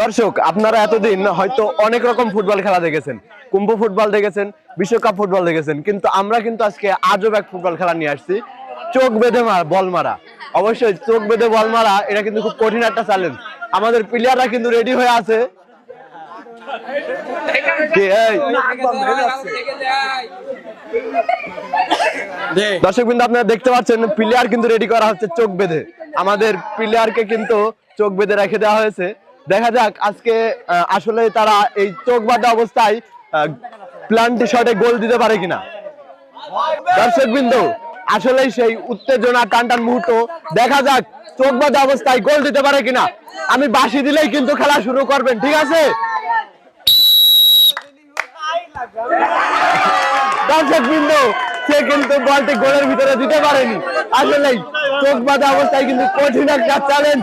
দর্শক, আপনারা এতদিন হয়তো অনেক রকম ফুটবল খেলা দেখেছেন। কুম্ভ ফুটবল দেখেছেন, বিশ্বকাপ ফুটবল দেখেছেন, কিন্তু আমরা কিন্তু আজকে আজব এক ফুটবল খেলা নিয়ে আসছি। চোখ বেঁধে বল মারা। অবশ্যই চোখ বেঁধে বল মারা, এটা কিন্তু খুব কঠিন একটা চ্যালেঞ্জ আমাদের প্লেয়াররা কিন্তু রেডি হয়ে আছে। দর্শক বিন্দু আপনারা দেখতে পাচ্ছেন প্লেয়ার কিন্তু রেডি করা হচ্ছে চোখ বেঁধে। আমাদের প্লেয়ারকে কিন্তু চোখ বেঁধে রেখে দেওয়া হয়েছে। দেখা যাক আজকে আসলে তারা এই চোখ বাঁধা অবস্থায় প্লান্টি শটে গোল দিতে পারে কিনা? দর্শক বিন্দু আসলে সেই উত্তেজনা টান টান মুহূর্ত। দেখা যাক চোখ বাঁধা অবস্থায় গোল দিতে পারে কিনা। আমি বাসি দিলেই কিন্তু খেলা শুরু করবেন, ঠিক আছে? দর্শক বিন্দু সে কিন্তু বলটি গোলের ভিতরে দিতে পারেনি। আসলে চোখ বাঁধা অবস্থায় কিন্তু কঠিন একটা চ্যালেঞ্জ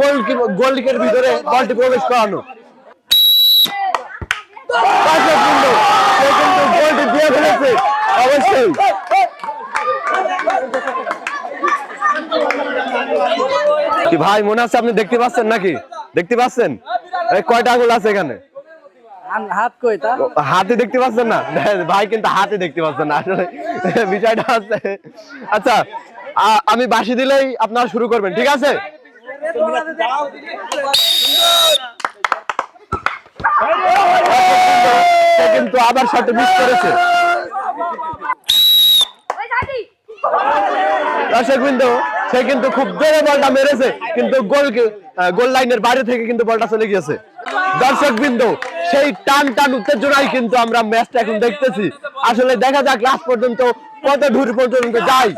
গোল গোলকের ভিতরে বলটি প্রবেশ করানো। ভাই, মনে আছে আপনি দেখতে পাচ্ছেন নাকি? দেখতে পাচ্ছেন? কয়টা গোল আছে এখানে? হাত দেখতে পাচ্ছেন না। ভাই কিন্তু হাতে দেখতে পাচ্ছেন না। আসলে বিষয়টা আছে আচ্ছা আমি বাসি দিলেই আপনারা শুরু করবেন, ঠিক আছে? কিন্তু আবার সাথে মিস করেছে। দর্শক সে কিন্তু খুব জোরে বলটা মেরেছে, কিন্তু গোল গোল লাইনের বাইরে থেকে কিন্তু বলটা চলে গিয়েছে। দর্শক বিন্দু সেই টান টান উত্তেজনাই কিন্তু আমরা ম্যাচটা এখন দেখতেছি। আসলে দেখা যাক লাস্ট পর্যন্ত কত দূর পর্যন্ত যাই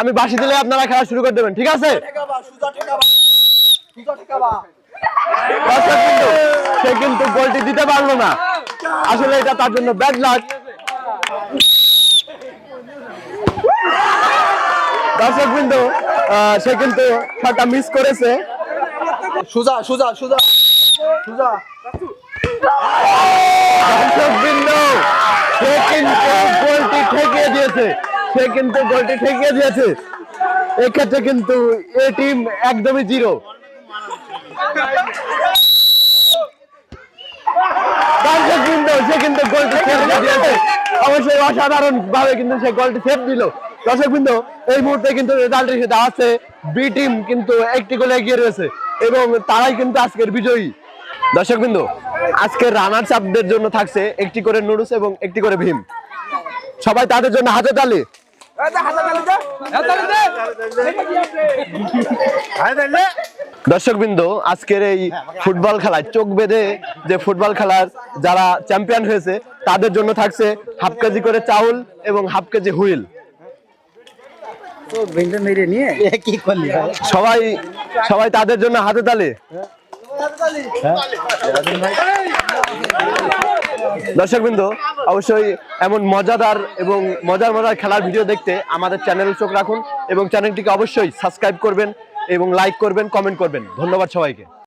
আমি বাসি দিলে আপনারা খেলা শুরু করে দেবেন, ঠিক আছে? সে কিন্তু গোলটি দিতে পারল না। আসলে এটা তার জন্য ব্যাড লাক দর্শক সে কিন্তু মিস করেছে। সুজা সুজা সুজা। সে কিন্তু গোলটি ঠেকিয়ে দিয়েছে। এক্ষেত্রে কিন্তু এ টিম একদমই জিরো। সে কিন্তু গোলটি দিয়েছে। অবশ্যই অসাধারণ ভাবে কিন্তু সে গোলটি সেভ দিল। দর্শক বিন্দু এই মুহূর্তে কিন্তু রেজাল্ট এসে দাঁড়াচ্ছে। বি টিম কিন্তু একটি গোলে এগিয়ে রয়েছে। এবং তারাই কিন্তু আজকের বিজয়ী। দর্শক বিন্দু আজকের রানার চাপদের জন্য থাকছে একটি করে নুডলস এবং একটি করে ভীম। সবাই তাদের জন্য হাতে তালি। দর্শক বিন্দু আজকের এই ফুটবল খেলায় চোখ বেঁধে যে ফুটবল খেলার যারা চ্যাম্পিয়ন হয়েছে তাদের জন্য থাকছে হাফ কেজি করে চাউল এবং হাফ কেজি হুইল। সবাই সবাই তাদের জন্য হাতে তালি। দর্শক বিন্দু অবশ্যই এমন মজাদার এবং মজার মজার খেলার ভিডিও দেখতে আমাদের চ্যানেল চোখ রাখুন এবং চ্যানেলটিকে অবশ্যই সাবস্ক্রাইব করবেন এবং লাইক করবেন, কমেন্ট করবেন। ধন্যবাদ সবাইকে।